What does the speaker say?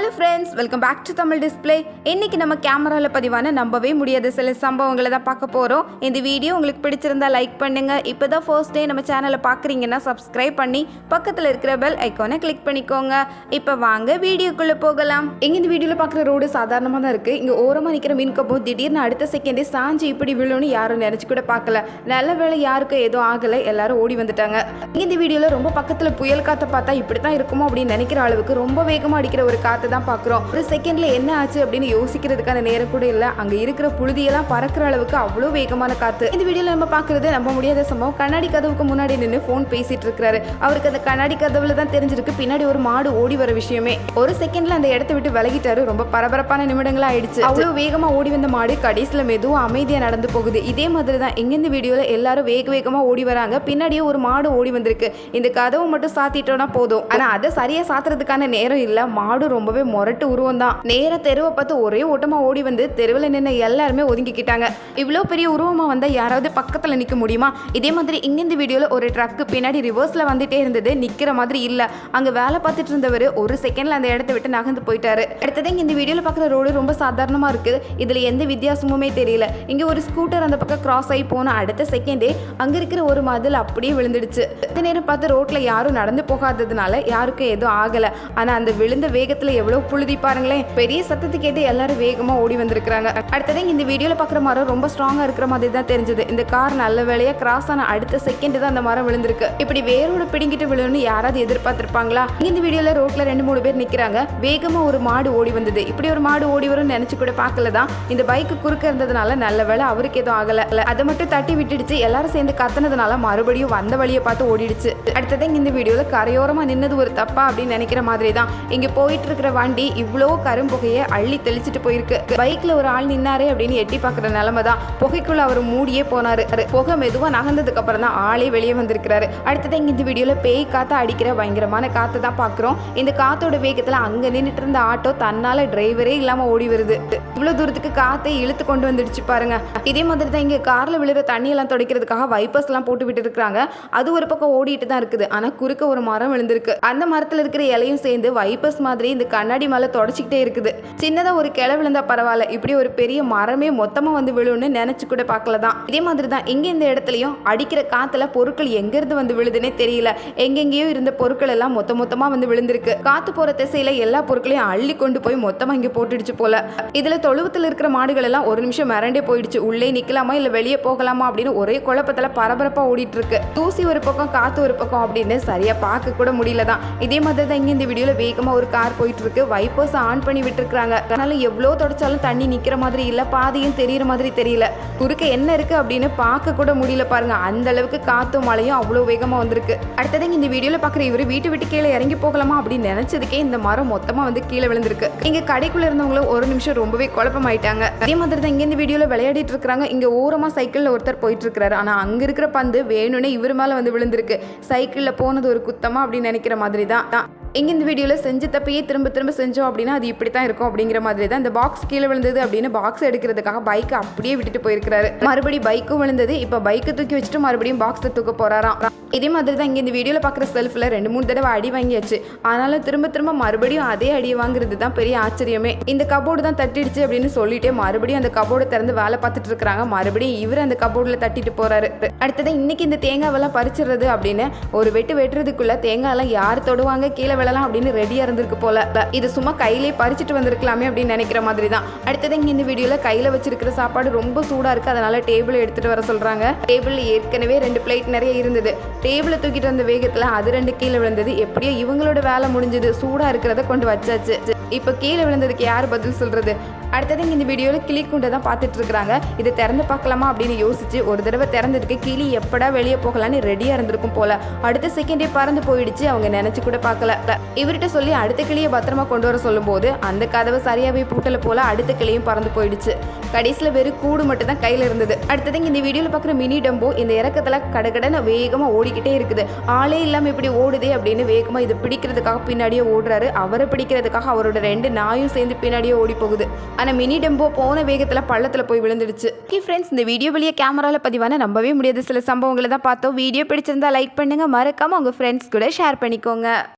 Hello friends welcome back to Tamil display இன்னைக்கு நம்ம கேமராவில் பதிவான நம்பவே முடியாத. சில சம்பவங்களை தான் பார்க்க போகிறோம் இந்த வீடியோ உங்களுக்கு பிடிச்சிருந்தா லைக் பண்ணுங்க. இப்போ தான் ஃபர்ஸ்ட் டே நம்ம சேனலை பார்க்குறீங்கன்னா சப்ஸ்கிரைப் பண்ணி பக்கத்தில் இருக்கிற பெல் ஐக்கானை கிளிக் பண்ணிக்கோங்க. இப்போ வாங்க வீடியோக்குள்ளே போகலாம். எங்க இந்த வீடியோவில் பார்க்குற ரோடு சாதாரணமாக தான் இருக்குது இங்கே ஓரமாக நிற்கிற மீன் திடீர்னு அடுத்த செகண்டே சாஞ்சி இப்படி விழுன்னு யாரும் நினச்சி கூட பார்க்கல. நல்ல வேலை யாருக்கும் எதுவும் ஆகலை. எல்லாரும் ஓடி வந்துட்டாங்க. இங்கே இந்த வீடியோவில் ரொம்ப பக்கத்தில் புயல் காற்றை பார்த்தா இப்படி தான் இருக்குமோ அப்படின்னு நினைக்கிற அளவுக்கு ரொம்ப வேகமாக அடிக்கிற ஒரு காற்று தான் பார்க்குறோம். ஒரு செகண்ட்ல என்ன ஆச்சு அப்படின்னு யோசிக்கிறதுக்கான நேரம் கூட இல்லை. அங்கே இருக்கிற புழுதியெல்லாம் பறக்கிற அளவுக்கு அவ்வளோ வேகமான காற்று இந்த வீடியோவில் நம்ம பார்க்குறது நம்ப முடியாத சம்பவம். கண்ணாடி கதவுக்கு முன்னாடி நின்று ஃபோன் பேசிட்டு இருக்கிறாரு. அவருக்கு அந்த கண்ணாடி கதவுல தான் தெரிஞ்சிருக்கு. பின்னாடி ஒரு மாடு ஓடி வர விஷயமே. ஒரு செகண்ட்ல அந்த இடத்த விட்டு விலகிட்டாரு. ரொம்ப பரபரப்பான நிமிடங்கள் ஆயிடுச்சு. அவ்வளோ வேகமா ஓடி வந்த மாடு கடைசியில் மெதுவும் அமைதியா நடந்து போகுது. இதே மாதிரி தான் எங்கேருந்து வீடியோவில் வீடியோல எல்லாரும் வேக வேகமா ஓடி வராங்க. பின்னாடியே ஒரு மாடு ஓடி வந்திருக்கு. இந்த கதவு மட்டும் சாத்திட்டோம்னா போதும். ஆனா அதை சரியா சாத்துறதுக்கான நேரம் இல்ல. மாடு ரொம்பவே முரட்டு உருவம் தான். நேர தெருவை பார்த்து ஒரே ஓட்டமா ஓடி வந்து தெருவில் நின்று எல்லாருமே ஒதுங்கிக்கிட்டாங்க. இவ்வளோ பெரிய உருவமா வந்தால் யாராவது பக்கத்தில் நிற்க முடியுமா? இதே மாதிரி இங்கிருந்து வீடியோவில் வீடியோல ஒரு ட்ரக் பின்னாடி ரிவர்ஸ்ல வந்துட்டே இருந்தது நிக்கிற மாதிரி இல்ல. அங்க வேலை பார்த்துட்டு இருந்தவர் ஒரு செகண்ட்ல அந்த இடத்த விட்டு நகர்ந்து போயிட்டாரு. அடுத்தது இந்த வீடியோல பார்க்குற ரோடு ரொம்ப சாதாரணமா இருக்கு. இதுல எந்த வித்தியாசமுமே தெரியல. இங்க ஒரு ஸ்கூட்டர் அந்த பக்கம் கிராஸ் ஆகி போன அடுத்த செகண்டே அங்க இருக்கிற ஒரு மதில் அப்படியே விழுந்துடுச்சு. இந்த நேரம் பார்த்து ரோட்ல யாரும் நடந்து போகாததுனால யாருக்கும் எதுவும் ஆகல. ஆனா அந்த விழுந்த வேகத்துல எவ்வளவு புழுதி பாருங்களேன். பெரிய சத்தத்தை கேட்டு எல்லாரும் வேகமா ஓடி வந்திருக்கிறாங்க. அடுத்தது இந்த வீடியோல பாக்குற மரம் ரொம்ப ஸ்ட்ராங்கா இருக்கிற மாதிரி தான் தெரிஞ்சது. இந்த கார் நல்ல வேலையா கிராஸ் ஆன அடுத்த செகண்ட் தான் அந்த மரம் விழுந்திருக்கு. இப்படி வேரோட பிடிங்கிட்டு விழுன்னு யாராவது எதிர்பார்த்திருப்பாங்களா? இந்த வீடியோல ரோட்ல ரெண்டு மூணு பேர் நிக்கிறாங்க. வேகமா ஒரு மாடு ஓடி வந்தது. இப்படி ஒரு மாடு ஓடி வரும்னு நினைச்சு கூட பார்க்கல தான். இந்த பைக்கு குறுக்க இருந்ததுனால நல்ல வேலை அவருக்கு எதுவும் ஆகல. அதை மட்டும் தட்டி விட்டுடுச்சு. எல்லாரும் சேர்ந்து கத்துனதுனால மறுபடியும் வந்த வழியை பார்த்து ஓடிடுச்சு. அடுத்தது இந்த வீடியோல கரையோரமா நின்னது ஒரு தப்பா அப்படின்னு நினைக்கிற மாதிரி தான். இங்க போயிட்டு இருக்கிற வண்டி இவ்வளோ கரும்புகையை அள்ளி தெளிச்சிட்டு போயிருக்கு. பைக்ல ஒரு ஆள் நின்னாரு அப்படின்னு எட்டி பார்க்குற நிலைமை தான். புகைக்குள்ள அவர் மூடியே போனாரு. புகை மெதுவா நகர்ந்ததுக்கு அப்புறம் தான் ஆளே வெளியே வந்திருக்கிறாரு. அடுத்தது இங்க இந்த வீடியோல பேய் காத்தா அடிக்கிற பயங்கரமான காத்து தான் பார்க்குறோம். இந்த காத்தோட வேகத்துல அங்க நின்றுட்டு இருந்த ஆட்டோ தன்னால டிரைவரே இல்லாம ஓடி வருது. இவ்வளவு தூரத்துக்கு காத்தை இழுத்து கொண்டு வந்துடுச்சு பாருங்க. இதே மாதிரி தான் இங்க கார்ல விழுற தண்ணி எல்லாம் துடைக்கிறதுக்காக வைப்பர்ஸ் எல்லாம் போட்டு விட்டு இருக்காங்க அது ஒரு பக்கம் ஓடிட்டு தான் இருக்குது. ஆனா குறுக்க ஒரு மரம் விழுந்திருக்கு. அந்த மரத்துல இருக்கிற இலையும் சேர்ந்து வைப்பர்ஸ் மாதிரி இந்த கண்ணாடி மேலே தொடச்சிக்கிட்டே இருக்குது. சின்னதாக ஒரு கிளை விழுந்தா பரவாயில்ல. இப்படி ஒரு பெரிய மரமே மொத்தமாக வந்து விழுன்னு நினச்சி கூட பார்க்கல தான் இதே மாதிரி தான் இங்கே இந்த இடத்துலையும் அடிக்கிற காற்றுல பொருட்கள் எங்கேருந்து வந்து விழுதுன்னே தெரியல. எங்கெங்கேயோ இருந்த பொருட்கள் எல்லாம் மொத்த மொத்தமாக வந்து விழுந்திருக்கு. காற்று போகிற திசையில் எல்லா பொருட்களையும் அள்ளி கொண்டு போய் மொத்தமாக இங்கே போட்டுடுச்சு போல. இதில் தொழுவத்தில் இருக்கிற மாடுகள் எல்லாம் ஒரு நிமிஷம் மிரண்டே போயிடுச்சு. உள்ளே நிற்கலாமா இல்லை வெளியே போகலாமா அப்படின்னு ஒரே குழப்பத்தில் பரபரப்பாக ஓடிட்டு இருக்கு தூசி ஒரு பக்கம் காற்று ஒரு பக்கம் அப்படின்னு சரியாக பார்க்க கூட முடியல தான் இதே மாதிரி தான் இங்கே இந்த வீடியோவில் வேகமாக ஒரு கார் போயிட்டு இருக்கு வைப்பர்ஸ் ஆன் பண்ணி விட்டுருக்காங்க அதனால எவ்வளோ தொடச்சாலும் தண்ணி நிற்கிற மாதிரி இல்லை. பாதையும் தெரியிற மாதிரி தெரியல. குறுக்க என்ன இருக்கு அப்படின்னு பார்க்க கூட முடியல பாருங்க. அந்த அளவுக்கு காத்தும் மழையும் அவ்வளோ வேகமாக வந்திருக்கு. அடுத்தது இந்த வீடியோவில் பார்க்குற இவர் வீட்டு விட்டு கீழே இறங்கி போகலாமா அப்படின்னு நினைச்சதுக்கே இந்த மரம் மொத்தமாக வந்து கீழே விழுந்திருக்கு. இங்கே கடைக்குள்ள இருந்தவங்களும் ஒரு நிமிஷம் ரொம்பவே குழப்பமாயிட்டாங்க. அதே மாதிரி தான் இங்கே இந்த வீடியோவில் விளையாடிட்டு இருக்கிறாங்க. இங்கே ஓரமாக சைக்கிளில் ஒருத்தர் போயிட்டு இருக்கிறாரு. ஆனால் அங்கே இருக்கிற பந்து வேணும்னே இவர் மேலே வந்து விழுந்திருக்கு. சைக்கிளில் போனது ஒரு குத்தமாக அப்படின்னு நினைக்கிற மாதிரி தான். இங்கே இந்த வீடியோவில் செஞ்ச தப்பையே திரும்ப திரும்ப செஞ்சோம் அப்படின்னா அது இப்படி தான் இருக்கும் அப்படிங்கிற மாதிரி தான் இந்த பாக்ஸ் கீழே விழுந்தது அப்படின்னு பாக்ஸ் எடுக்கிறதுக்காக பைக்கை அப்படியே விட்டுட்டு போயிருக்கிறாரு. மறுபடியும் பைக்கும் விழுந்தது இப்போ பைக்கை தூக்கி வச்சுட்டு மறுபடியும் பாக்ஸை தூக்க போறாராம். இதே மாதிரி தான் இங்கே இந்த வீடியோவில் பார்க்குற செல்ஃபில் ரெண்டு மூணு தடவை அடி வாங்கியாச்சு. ஆனாலும் திரும்ப திரும்ப மறுபடியும் அதே அடி வாங்குறது தான் பெரிய ஆச்சரியமே. இந்த கபோர்டு தான் தட்டிடுச்சு அப்படின்னு சொல்லிட்டு மறுபடியும் அந்த கபோர்டை திறந்து வேலை பார்த்துட்டு இருக்கிறாங்க. மறுபடியும் இவர் அந்த கபோர்டில் தட்டிட்டு போறாரு. அடுத்ததான் இன்னைக்கு இந்த தேங்காவெல்லாம் பறிச்சிடுறது அப்படின்னு ஒரு வெட்டு வெட்டுறதுக்குள்ள தேங்காயெல்லாம் யார் தொடுவாங்க? கீழே விழலாம் அப்படின்னு ரெடியா இருந்திருக்கு போல. இது சும்மா கையிலே பறிச்சுட்டு வந்திருக்கலாமே அப்படின்னு நினைக்கிற மாதிரி தான் அடுத்தது இங்க இந்த வீடியோல கையில வச்சிருக்கிற சாப்பாடு ரொம்ப சூடா இருக்கு. அதனால டேபிள் எடுத்துட்டு வர சொல்றாங்க. டேபிள் ஏற்கனவே ரெண்டு பிளேட் நிறைய இருந்தது. டேபிளை தூக்கிட்டு வந்த வேகத்துல அது ரெண்டு கீழே விழுந்தது. எப்படியோ இவங்களோட வேலை முடிஞ்சது. சூடா இருக்கிறத கொண்டு வச்சாச்சு. இப்போ கீழே விழுந்ததுக்கு யார் பதில் சொல்றது? அடுத்தது இங்கே இந்த வீடியோவில் கிளி குண்டை தான் பார்த்துட்டு இதை திறந்து பார்க்கலாமா அப்படின்னு யோசிச்சு ஒரு தடவை திறந்ததுக்கு கிளி எப்படா வெளியே போகலான்னு ரெடியாக இருந்திருக்கும் போல. அடுத்த செகண்டே பறந்து போயிடுச்சு. அவங்க நினைச்சு கூட பார்க்கல. இவர்கிட்ட சொல்லி அடுத்த கிளியை பத்திரமா கொண்டு வர சொல்லும்போது அந்த கதவை சரியாகவே பூட்டல போல அடுத்த கிளியும் பறந்து போயிடுச்சு. கடைசியில் வெறும் கூடு மட்டும் தான் கையில் இருந்தது. அடுத்தது இங்கே இந்த வீடியோவில் பார்க்குற மினி டம்போ இந்த இறக்கத்தில் கடகடன வேகமாக ஓடிக்கிட்டே இருக்குது. ஆளே இல்லாமல் இப்படி ஓடுதே அப்படின்னு வேகமாக இதை பிடிக்கிறதுக்காக பின்னாடியே ஓடுறாரு. அவரை பிடிக்கிறதுக்காக அவரோட ரெண்டு நாயும் சேர்ந்து பின்னாடியே ஓடி போகுது ஆனால் மினி டெம்போ போன வேகத்தில் பள்ளத்தில் போய் விழுந்துடுச்சு. ஓகே ஃப்ரெண்ட்ஸ் இந்த வீடியோ வெளியே கேமராவில் பதிவான நம்பவே முடியாத. சில சம்பவங்களை தான் பார்த்தோம். வீடியோ பிடிச்சிருந்தா லைக் பண்ணுங்கள் மறக்காமல் உங்கள் ஃப்ரெண்ட்ஸ் கூட ஷேர் பண்ணிக்கோங்க.